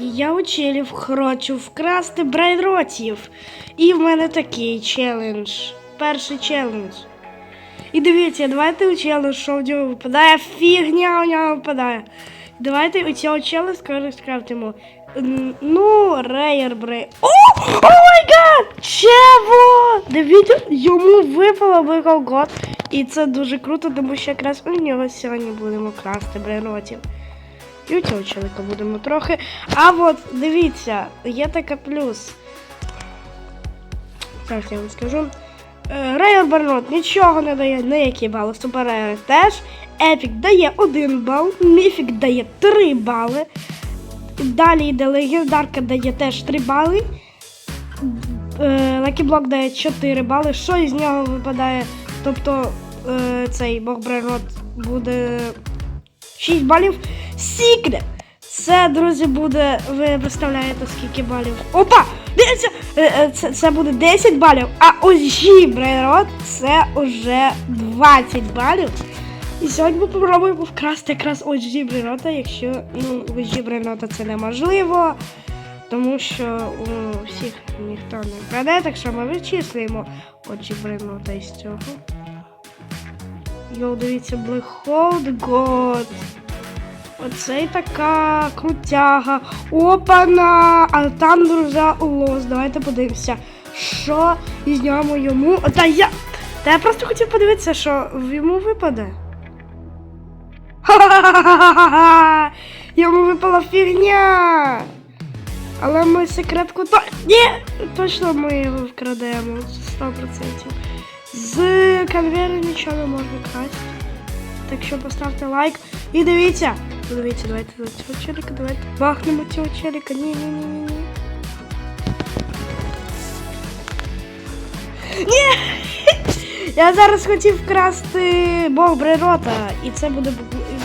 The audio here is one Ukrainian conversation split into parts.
Я у челів хочу вкрасти брейнротів. І в мене такий челендж. Перший челендж. І дивіться, давайте у челендж, що в нього випадає, фігня у нього випадає. Давайте у цього челендж скрафтимо. Ну, рейер брей. О! О май гад! Чего? Дивіться, йому випало виколгот. І це дуже круто, тому що якраз у нього сьогодні будемо красти брейнротів. І у цього чоловіка будемо трохи. А от дивіться, є така плюс. Зараз я вам скажу. Рейер Барнот нічого не дає, ніякі бали. Супер Рейер теж. Епік дає 1 бал, Міфік дає 3 бали. Далі йде легендарка дає теж 3 бали. Лакі Блок дає 4 бали. Що із нього випадає? Тобто е, цей Бог Брейрот буде 6 балів. Сікрет! Це, друзі, буде. Ви представляєте, скільки балів. Опа! Дивіться! Е, е, Це, це буде 10 балів, а ось Брейрот це уже 20 балів. І сьогодні ми попробуємо вкрасти якраз ось Брейрота, якщо ну, Брейрота це неможливо. Тому що у всіх ніхто не краде, так що ми вичислюємо очі Брейрота із цього. Йоу, дивіться, Black God. Оце й така крутяга. Опана! А там, друзі, лос. Давайте подивимося, що із йому. Та я. Та я просто хотів подивитися, що йому випаде. Ха-ха-ха-ха-ха! Йому випала фігня. Але ми секретку то. Ні! Точно ми його вкрадемо. 100%. З конвейера нічого не можна красти. Так що поставте лайк і дивіться. Дивіться, давайте до цього челіка, давайте бахнемо цього челіка. Ні, ні, ні! Я зараз хотів вкрасти Бог Брейрота, і це буде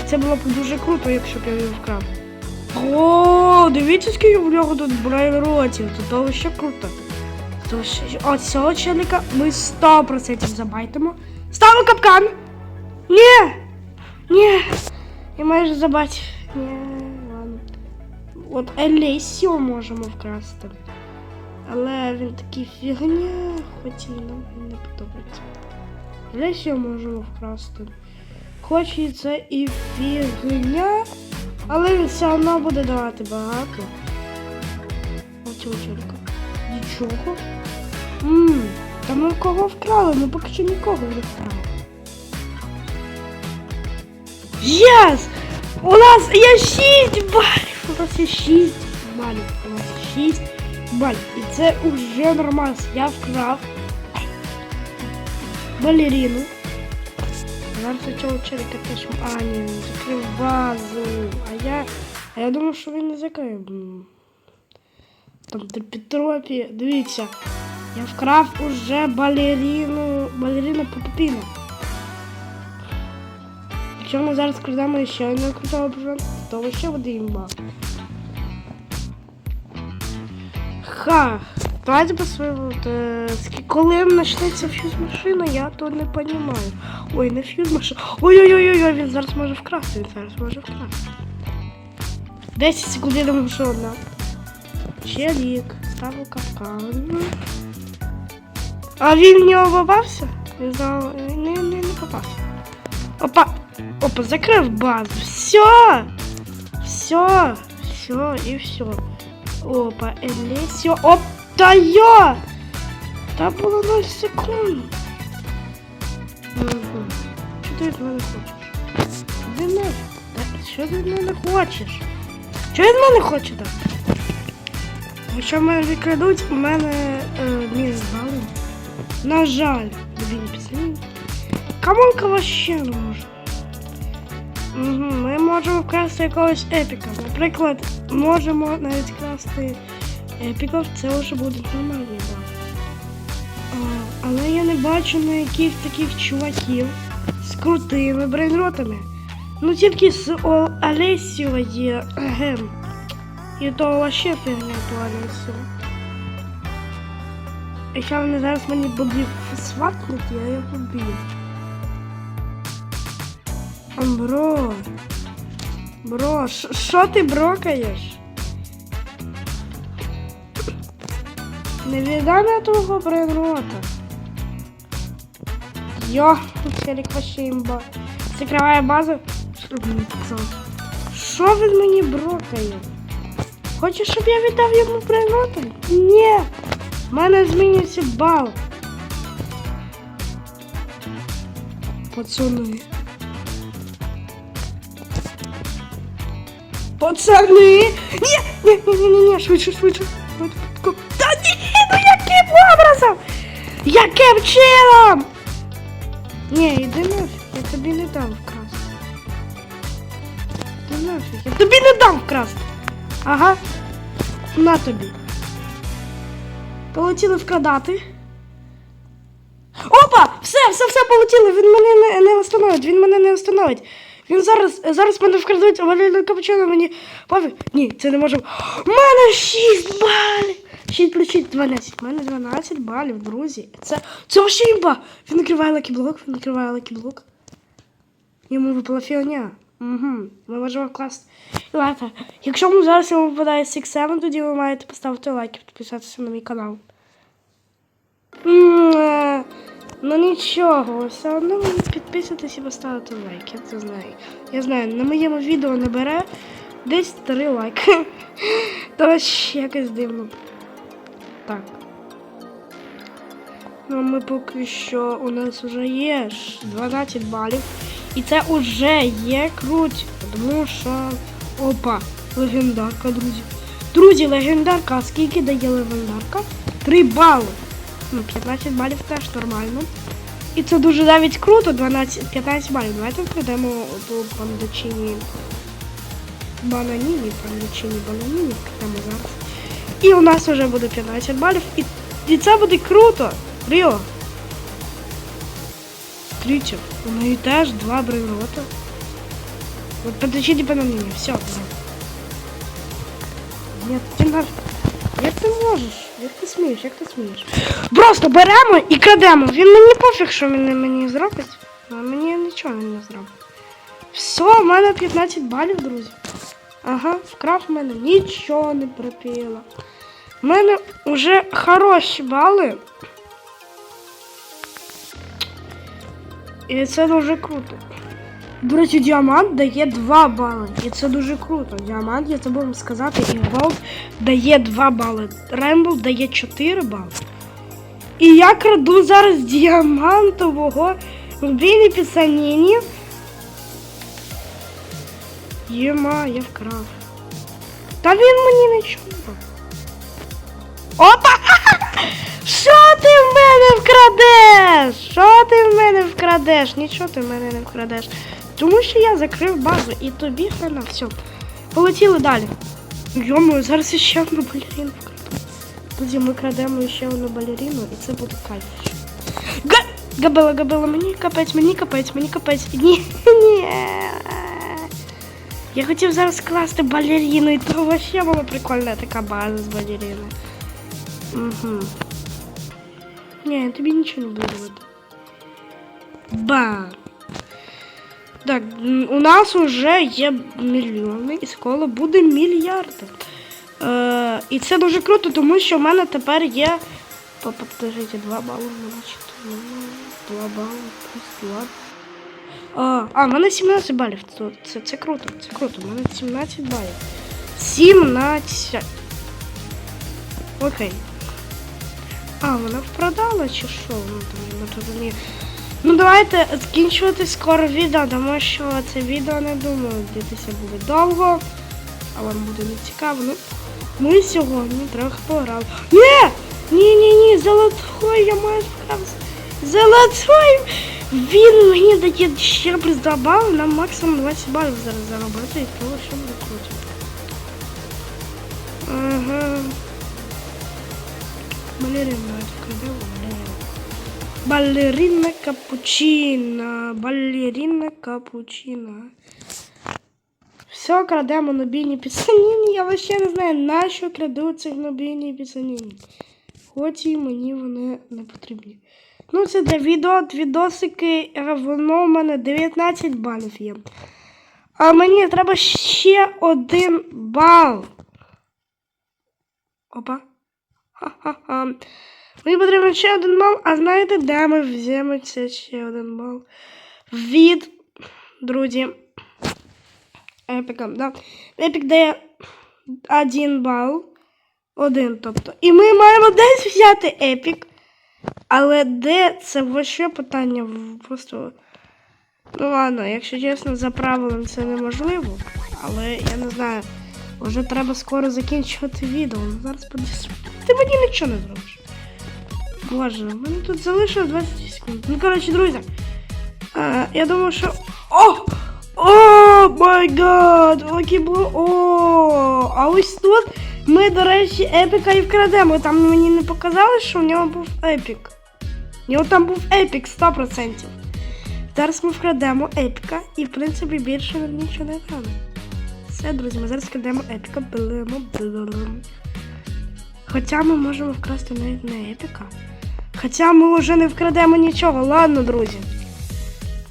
це було б дуже круто, якщо б я його вкрав. О, дивіться, скільки в нього тут брейротів. Це того ще круто. То От цього челіка ми 100% забайтимо. Ставимо капкан! Ні! Ні! Я майже забать. Ні, ладно. От Елесіо можемо вкрасти. Але він такий фігня, хоч і нам не подобається. Елесіо можемо вкрасти. Хоч і це і фігня, але він все одно буде давати багато. Оцього чоловіка. Нічого. Ммм, та ми кого вкрали? Ми поки що нікого не вкрали. Єс! У нас є 6 балів! У нас є 6 балів. У нас є 6 балів. І це вже нормально. Я вкрав балерину. Зараз у цього челика теж. А, ні, він закрив базу. А я. А я думав, що він не закрив. М. Там Петропі. Дивіться. Я вкрав уже балерину. Балерину Поппіна. Якщо ми зараз крадемо ще одного крутого бажанка, то ще буде імба. Ха! Давайте посмотрим, коли почнеться фьюз машина, я то не розумію. Ой, не фьюз машина. Ой-ой-ой, він зараз може вкрасти, він зараз може вкрасти. 10 секунд, я думаю, що одна. Челік, ставив капкан. А він в нього попався? Не, не, не попався. Опа! Опа, закрив базу. Все! Все! Все и все. Опа, Елесіо. Оп, та йо! Та було 0 секунд. Угу. Що ти від мене хочеш? Ти не. Та Що ти від мене хочеш? Що від мене хоче так? Якщо мене викрадуть, у мене е, не звали. На жаль, не писали. Камонка вообще не. Ми можемо вкрасти якогось епіка. Наприклад, можемо навіть вкрасти епіків, це вже буде нормальні бали. Але я не бачу ніяких таких чуваків з крутими брейнротами. Ну тільки з Олесіо є. Егем. І то вообще фігня Олесіо. Якщо вони зараз мені будуть сватнути, я його вб'ю. Бро. Бро, що ти брокаєш? Невідомо того природа. Йо, Фелік вообще імба. Закриває базу. Що він мені брокає? Хочеш, щоб я віддав йому природу? Ні. В мене змінюється бал. Пацани. Пацани! Ні, ні, швидше, швидше. Та ні, ну яким образом? Яким чином? Ні, іди нафіг, я тобі не дам вкрасти. Іди нафіг, я тобі не дам вкрасти. Ага. На тобі. Полетіли вкрадати. Опа! Все, все, все полетіло. Він мене не, не встановить. Він мене не встановить. Він зараз, зараз мене вкрадуть, а Валерій Капучино мені пофіг. Ні, це не може. У мене 6 балів. 6 плюс 6, 12. У мене 12 балів, друзі. Це, це вообще імба. Він накриває лакіблок, він накриває лакіблок. Йому випала фіоня. Угу. Ми можемо класти. Ладно, якщо ми зараз йому випадає 6-7, тоді ви маєте поставити лайк і підписатися на мій канал. Ну нічого, все одно підписуйтесь і поставити лайк, я це знаю. Я знаю, на моєму відео набере десь 3 лайки. Та ось якось дивно. Так. Ну, ми поки що у нас вже є 12 балів. І це вже є круть. Тому що. Опа, легендарка, друзі. Друзі, легендарка. А скільки дає легендарка? 3 бали. Ну, 15 балів теж нормально. І це дуже навіть круто, 12, 15 балів. Давайте вкладемо до пандачині бананіні, пандачині бананіні, вкладемо зараз. І у нас вже буде 15 балів. І, і це буде круто. Ріо. Смотрите, у неї теж два брейрота. Вот пандачині бананіні, все. Нет, ти наш... Як ти можеш? Як ти смієш? Як ти смієш? Просто беремо і крадемо. Він мені пофіг, що він мені зробить. Мені нічого він не зробить. Все, в мене 15 балів, друзі. Ага, вкрав в мене нічого не припіло. У мене вже хороші бали. І це дуже круто. До речі, діамант дає 2 бали. І це дуже круто. Діамант, я забув сказати, і Голд дає 2 бали. Рембл дає 4 бали. І я краду зараз діамантового в білій пісаніні. Єма, я вкрав. Та він мені нічого. Опа! Що ти в мене вкрадеш? Що ти в мене вкрадеш? Нічого ти в мене не вкрадеш. Тому що я закрив базу і тобі хрена. Все. Полетіли далі. Йому, зараз ще одну балерину вкраду. Тоді ми крадемо ще одну балерину і це буде кайф. Га... Габела, габела, мені капець, мені капець, мені капець. Ні, ні. Я хотів зараз класти балерину, і то вообще була прикольна така база з балерини. Угу. Ні, я тобі нічого не буду робити. Ба. Так, у нас вже є мільйони, і скоро буде мільярди. Е, і це дуже круто, тому що в мене тепер є. Подождите, 2 бали, значить. 2 бали плюс 2. А, а, в мене 17 балів. Це, це круто, це круто. У мене 17 балів. 17. Окей. А, вона впродала чи що? Ну, там, не розумію. Ну давайте закінчувати скоро відео, тому що це відео не думаю, дивитися буде довго, а вам буде не цікаво. Ну, ми сьогодні трохи пограли. Ні! Ні, ні, ні, золотой, я маю справитися. Золотой! Він мені дає ще плюс 2 нам максимум 20 балів зараз заробити, і того що буде круто. Ага. Балерина. Балерина капучина. Балерина капучина. Все, крадемо нобійні пісаніни. Я вообще не знаю, на що краду цих нобійні пісаніни. Хоч і мені вони не потрібні. Ну, це для відео, відосики, воно в мене 19 балів є. А мені треба ще один бал. Опа. Ха-ха-ха. Мені потрібен ще один бал, а знаєте, де ми взяємо це ще один бал? Від, друзі, Епіка, да? Епік дає один бал. Один, тобто. І ми маємо десь взяти епік. Але де це вообще питання просто. Ну ладно, якщо чесно, за правилом це неможливо. Але я не знаю. Вже треба скоро закінчувати відео. Зараз подивись. Ти мені нічого не зробиш. Боже, в мене тут залишилось 20 секунд. Ну, коротше, друзі. А, я думаю, що. О! О, май гад! Було. О! А ось тут ми, до речі, епіка і вкрадемо. Там мені не показали, що в нього був епік. У нього там був епік 100%. Зараз ми вкрадемо епіка і, в принципі, більше нічого не треба. Все, друзі, ми зараз вкрадемо епіка. Блимо, блим. Хоча ми можемо вкрасти навіть не епіка. Хоча ми вже не вкрадемо нічого, ладно, друзі.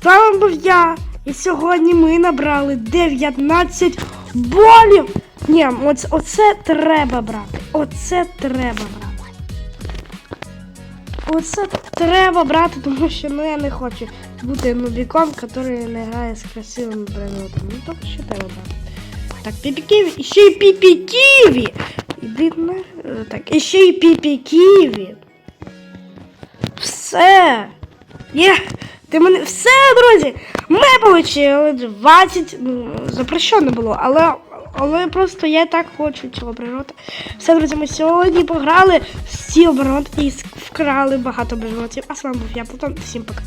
З вами був я. І сьогодні ми набрали 19 болів. Ні, оце, оце треба брати. Оце треба брати. Оце треба брати, тому що ну, я не хочу бути нубіком, який не грає з красивими предметами. Ну то що треба брати. Так, піпі-ківі, ще й піпі-ківі. Іди на... е, Так, і ще й піпі-ківі. Все. Є. Ти мене. Все, друзі! Ми отримали 20. Ну, запрещено було, але. Але просто я так хочу цього природа. Все, друзі, ми сьогодні пограли в стіл і вкрали багато бриротів. А з вами був я, Платон. Всім пока.